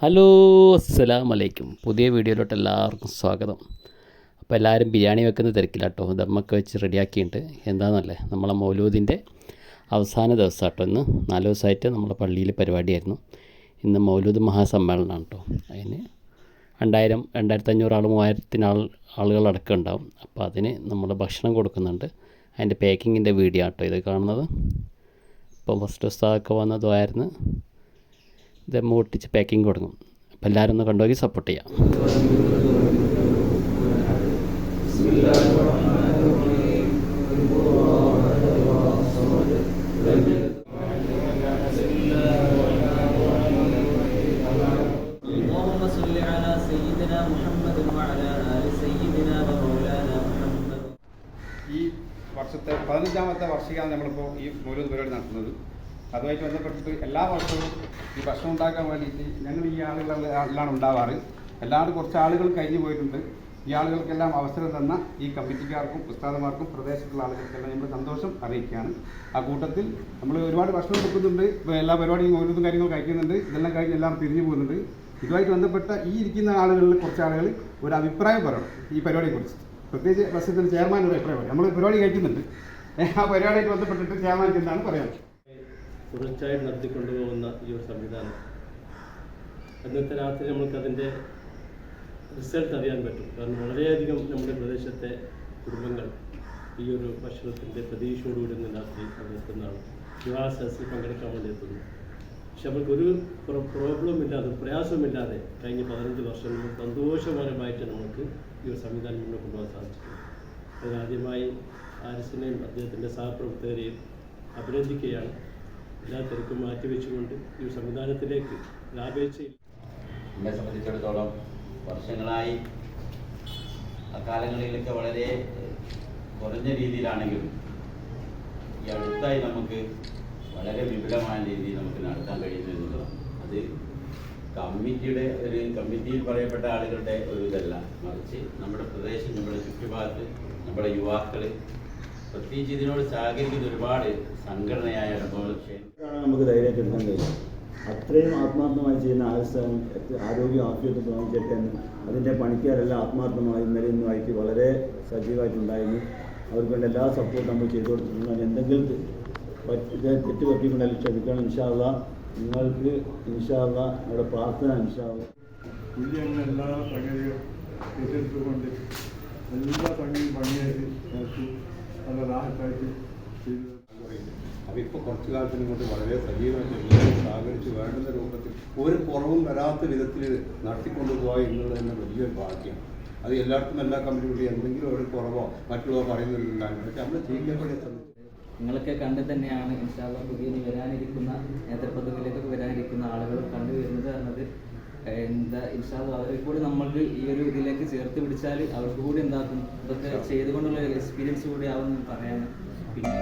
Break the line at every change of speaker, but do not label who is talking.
Hello അസ്സലാം വലൈക്കും പുതിയ വീഡിയോയിലോട്ട് എല്ലാവർക്കും സ്വാഗതം. അപ്പോൾ എല്ലാവരും ബിരിയാണി വെക്കുന്ന തിരക്കിലാട്ടോ. ദമ്മൊക്കെ വെച്ച് റെഡിയാക്കിയിട്ടുണ്ട്. എന്താണെന്നല്ലേ നമ്മളെ മൗലൂദിന്റെ അവസാന ദിവസം കേട്ടോ ഇന്ന്. നാല് ദിവസമായിട്ട് നമ്മളെ പള്ളിയിൽ പരിപാടിയായിരുന്നു. ഇന്ന് മൗലൂദ് മഹാസമ്മേളനമാണ് കേട്ടോ. അതിന് രണ്ടായിരം രണ്ടായിരത്തി അഞ്ഞൂറ് ആൾ മൂവായിരത്തിന് ആൾ ആളുകളടക്കം ഉണ്ടാവും. അപ്പോൾ അതിന് നമ്മൾ ഭക്ഷണം കൊടുക്കുന്നുണ്ട്. അതിന്റെ പാക്കിങ്ങിന്റെ വീഡിയോ കേട്ടോ ഇത് കാണുന്നത്. ഇപ്പോൾ ഫസ്റ്റ് ദിവസമൊക്കെ വന്നതുമായിരുന്നു ഇതെല്ലാം ഒട്ടിച്ച് പാക്കിംഗ് തുടങ്ങും അപ്പോൾ എല്ലാവരും ഒന്ന് കണ്ടുപോയി സപ്പോർട്ട് ചെയ്യാം.
ഈ വർഷത്തെ പതിനഞ്ചാമത്തെ വർഷികയാണ് നമ്മളിപ്പോൾ ഈ മൂലം പരിപാടി നടത്തുന്നത്. അതുമായിട്ട് ബന്ധപ്പെട്ടിട്ട് എല്ലാ വർഷവും ഈ ഭക്ഷണം ഉണ്ടാക്കാൻ വേണ്ടിയിട്ട് ഞങ്ങൾ ഈ ആളുകളെല്ലാം ഉണ്ടാവാറ്. എല്ലാവരും കുറച്ച് ആളുകൾ കഴിഞ്ഞു പോയിട്ടുണ്ട്. ഈ ആളുകൾക്കെല്ലാം അവസരം തന്ന ഈ കമ്മിറ്റിക്കാർക്കും ഉസ്താദന്മാർക്കും പ്രദേശത്തുള്ള ആളുകൾക്കെല്ലാം നമ്മൾ സന്തോഷം അറിയിക്കുകയാണ്. ആ കൂട്ടത്തിൽ നമ്മൾ ഒരുപാട് ഭക്ഷണം കൊടുക്കുന്നുണ്ട്. എല്ലാ പരിപാടിയും ഓരോന്നും കാര്യങ്ങൾ കഴിക്കുന്നുണ്ട്. ഇതെല്ലാം കഴിഞ്ഞ് എല്ലാം പിരിഞ്ഞു പോകുന്നുണ്ട്. ഇതുമായിട്ട് ബന്ധപ്പെട്ട ഈ ഇരിക്കുന്ന ആളുകളിൽ കുറച്ച് ആളുകൾ ഒരു അഭിപ്രായം പറയണം ഈ പരിപാടിയെക്കുറിച്ച്. പ്രത്യേകിച്ച് പ്രസിഡന്റ് ചെയർമാൻ ഒരു അഭിപ്രായം പറയും നമ്മൾ പരിപാടി കഴിക്കുന്നുണ്ട്. ആ പരിപാടിയായിട്ട് ബന്ധപ്പെട്ടിട്ട് ചെയർമാൻ എന്താണ് പറയാൻ?
തുടർച്ചയായി നടത്തിക്കൊണ്ടുപോകുന്ന ഈ ഒരു സംവിധാനം. അന്നത്തെ രാത്രി നമുക്കതിന്റെ റിസൾട്ട് അറിയാൻ പറ്റും. കാരണം വളരെയധികം നമ്മുടെ പ്രദേശത്തെ കുടുംബങ്ങൾ ഈ ഒരു ഭക്ഷണത്തിന്റെ പ്രതീക്ഷയോടുകൂടി ഇന്ന് രാത്രി അവിടെ എത്തുന്നതാണ്. വിവാഹ സദസ്സിൽ പങ്കെടുക്കാൻ വേണ്ടി എത്തുന്നു. പക്ഷെ അവർക്കൊരു പ്രോബ്ലം ഇല്ലാതെ പ്രയാസമില്ലാതെ കഴിഞ്ഞ പതിനഞ്ച് വർഷം സന്തോഷകരമായിട്ട് നമുക്ക് ഈ ഒരു സംവിധാനം മുന്നോട്ട് കൊണ്ടുപോകാൻ സാധിച്ചിട്ടുണ്ട് അതിനാദ്യമായി ആരിസിനെയും അദ്ദേഹത്തിന്റെ സഹപ്രവർത്തകരെയും അഭിനന്ദിക്കുകയാണ്. എല്ലാ തിരക്കും മാറ്റിവെച്ചുകൊണ്ട് ഈ സംവിധാനത്തിലേക്ക് ലാഭേച്ഛയിൽ
എന്നെ സംബന്ധിച്ചിടത്തോളം വർഷങ്ങളായി അക്കാലങ്ങളിലൊക്കെ വളരെ കുറഞ്ഞ രീതിയിലാണെങ്കിലും ഈ അടുത്തായി നമുക്ക് വളരെ വിപുലമായ രീതിയിൽ നമുക്ക് നടത്താൻ കഴിയുന്നു എന്നുള്ളതാണ്. അത് കമ്മിറ്റിയുടെ ഒരു കമ്മിറ്റിയിൽ പറയപ്പെട്ട ആളുകളുടെ ഒരു ഇതല്ല. മറിച്ച് നമ്മുടെ പ്രദേശം നമ്മുടെ ചുറ്റുഭാഗത്ത് നമ്മുടെ യുവാക്കൾ പ്രത്യേകിച്ച് ഇതിനോട് സഹകരിക്കുന്ന ഒരുപാട് സംഘടനയായ
നമുക്ക് ധൈര്യം എടുക്കാൻ കഴിയും അത്രയും ആത്മാർത്ഥമായി ചെയ്യുന്ന ആയുസ്ഥാനം ആരോഗ്യ ആഫ്യത്തിൽ തോന്നിച്ചേട്ടെ എന്ന് അതിന്റെ പണിക്കാരെല്ലാം ആത്മാർത്ഥമായി ഇന്നലെ ഇന്നുമായിട്ട് വളരെ സജീവമായിട്ടുണ്ടായിരുന്നു. അവർക്ക് വേണ്ട എല്ലാ സപ്പോർട്ടും നമ്മൾ ചെയ്തു കൊടുത്തിട്ടുണ്ട്. അതിന് എന്തെങ്കിലും തെറ്റ് പറ്റിയിട്ടുണ്ടെങ്കിൽ ക്ഷമിക്കണം. ഇൻഷാല്ല നിങ്ങൾക്ക് ഇൻഷാല്ല നിങ്ങളുടെ പ്രാർത്ഥന
അങ്ങനെ എല്ലാ പണിയും ഏറ്റെടുത്തുകൊണ്ട് എല്ലാ സംഗതിയും ഭംഗിയായിട്ട് നടത്തി. നല്ല റാഹത്തായിട്ട് ചെയ്തു
അപ്പോൾ ഇപ്പോൾ കുറച്ചു കാലത്തിന് കൊണ്ട് വളരെ സജീവമായിട്ട് എല്ലാവരും സഹകരിച്ച് വേണ്ടുന്ന രൂപത്തിൽ ഒരു കുറവും വരാത്ത വിധത്തിൽ നടത്തിക്കൊണ്ടു പോവുക എന്നുള്ളത് തന്നെ വലിയൊരു ഭാഗ്യം. അത് എല്ലായിടത്തും എല്ലാ കമ്പനികളും എന്തെങ്കിലും ഒരു കുറവോ മറ്റുള്ളവർ പറയുന്നതിലുണ്ടാകും പക്ഷെ നമ്മൾ സംബന്ധിച്ച്
നിങ്ങളൊക്കെ കണ്ടു തന്നെയാണ് ഇൻഷാല്ല പുതിയ വരാനിരിക്കുന്ന നേതൃപദവിയിലേക്കൊക്കെ വരാനിരിക്കുന്ന ആളുകൾ കണ്ടുവരുന്നത് എന്നത് എന്താ ഇൻഷാദ് അവരെ കൂടി നമ്മൾക്ക് ഈ ഒരു ഇതിലേക്ക് ചേർത്ത് പിടിച്ചാൽ അവർക്ക് കൂടി എന്താക്കും? ഇതൊക്കെ ചെയ്തുകൊണ്ടുള്ള എക്സ്പീരിയൻസ് കൂടി ആവും പറയാൻ പിന്നെ